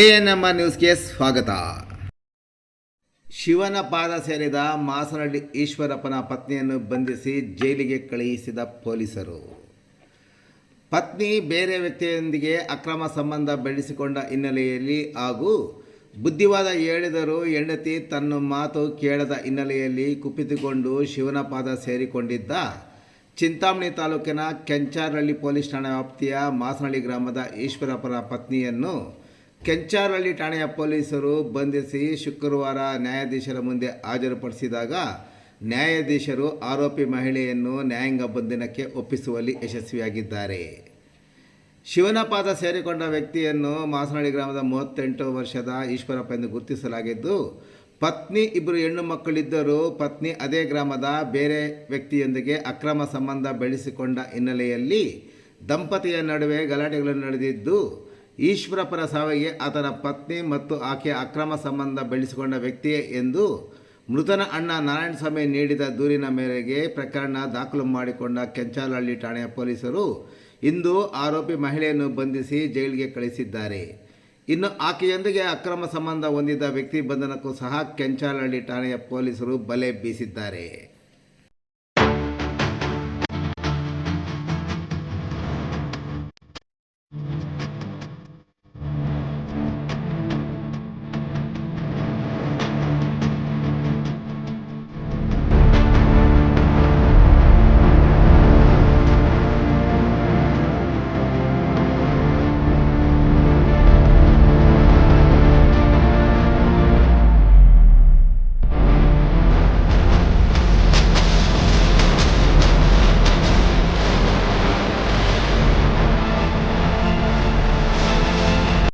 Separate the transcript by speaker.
Speaker 1: A N M R ನ್ಯೂಸ್ಗೆ ಸ್ವಾಗತ. ಶಿವನ ಪಾದ ಸೇರಿದ ಮಾಸನಹಳ್ಳಿ ಈಶ್ವರಪ್ಪನ ಪತ್ನಿಯನ್ನು ಬಂಧಿಸಿ ಜೈಲಿಗೆ ಕಳುಹಿಸಿದ ಪೊಲೀಸರು. ಪತ್ನಿ ಬೇರೆ ವ್ಯಕ್ತಿಯೊಂದಿಗೆ ಅಕ್ರಮ ಸಂಬಂಧ ಬೆಳೆಸಿಕೊಂಡ ಹಿನ್ನೆಲೆಯಲ್ಲಿ ಹಾಗೂ ಬುದ್ಧಿವಾದ ಹೇಳಿದರೂ ಹೆಂಡತಿ ತನ್ನ ಮಾತು ಕೇಳದ ಹಿನ್ನೆಲೆಯಲ್ಲಿ ಕುಪಿತುಕೊಂಡು ಶಿವನ ಪಾದ ಸೇರಿಕೊಂಡಿದ್ದ ಚಿಂತಾಮಣಿ ತಾಲೂಕಿನ ಕೆಂಚಾರಹಳ್ಳಿ ಪೊಲೀಸ್ ಠಾಣೆ ವ್ಯಾಪ್ತಿಯ ಮಾಸನಹಳ್ಳಿ ಗ್ರಾಮದ ಈಶ್ವರಪ್ಪನ ಪತ್ನಿಯನ್ನು ಕೆಂಚಾರಹಳ್ಳಿ ಠಾಣೆಯ ಪೊಲೀಸರು ಬಂಧಿಸಿ ಶುಕ್ರವಾರ ನ್ಯಾಯಾಧೀಶರ ಮುಂದೆ ಹಾಜರುಪಡಿಸಿದಾಗ ನ್ಯಾಯಾಧೀಶರು ಆರೋಪಿ ಮಹಿಳೆಯನ್ನು ನ್ಯಾಯಾಂಗ ಬಂಧನಕ್ಕೆ ಒಪ್ಪಿಸುವಲ್ಲಿ ಯಶಸ್ವಿಯಾಗಿದ್ದಾರೆ. ಶಿವನಪಾದ ಸೇರಿಕೊಂಡ ವ್ಯಕ್ತಿಯನ್ನು ಮಾಸನಹಳ್ಳಿ ಗ್ರಾಮದ ಮೂವತ್ತೆಂಟು ವರ್ಷದ ಈಶ್ವರಪ್ಪ ಎಂದು ಗುರುತಿಸಲಾಗಿದ್ದು, ಪತ್ನಿ ಇಬ್ಬರು ಹೆಣ್ಣು ಮಕ್ಕಳಿದ್ದರೂ ಪತ್ನಿ ಅದೇ ಗ್ರಾಮದ ಬೇರೆ ವ್ಯಕ್ತಿಯೊಂದಿಗೆ ಅಕ್ರಮ ಸಂಬಂಧ ಬೆಳೆಸಿಕೊಂಡ ಹಿನ್ನೆಲೆಯಲ್ಲಿ ದಂಪತಿಯ ನಡುವೆ ಗಲಾಟೆಗಳು ನಡೆದಿದ್ದು ಈಶ್ವರಪ್ಪನ ಸಾವಿಗೆ ಆತನ ಪತ್ನಿ ಮತ್ತು ಆಕೆಯ ಅಕ್ರಮ ಸಂಬಂಧ ಬೆಳೆಸಿಕೊಂಡ ವ್ಯಕ್ತಿಯೇ ಎಂದು ಮೃತನ ಅಣ್ಣ ನಾರಾಯಣಸ್ವಾಮಿ ನೀಡಿದ ದೂರಿನ ಮೇರೆಗೆ ಪ್ರಕರಣ ದಾಖಲು ಮಾಡಿಕೊಂಡ ಕೆಂಚಾಲಹಳ್ಳಿ ಠಾಣೆಯ ಪೊಲೀಸರು ಇಂದು ಆರೋಪಿ ಮಹಿಳೆಯನ್ನು ಬಂಧಿಸಿ ಜೈಲಿಗೆ ಕಳಿಸಿದ್ದಾರೆ. ಇನ್ನು ಆಕೆಯೊಂದಿಗೆ ಅಕ್ರಮ ಸಂಬಂಧ ಹೊಂದಿದ್ದ ವ್ಯಕ್ತಿ ಬಂಧನಕ್ಕೂ ಸಹ ಕೆಂಚಾಲಹಳ್ಳಿ ಠಾಣೆಯ ಪೊಲೀಸರು ಬಲೆ ಬೀಸಿದ್ದಾರೆ.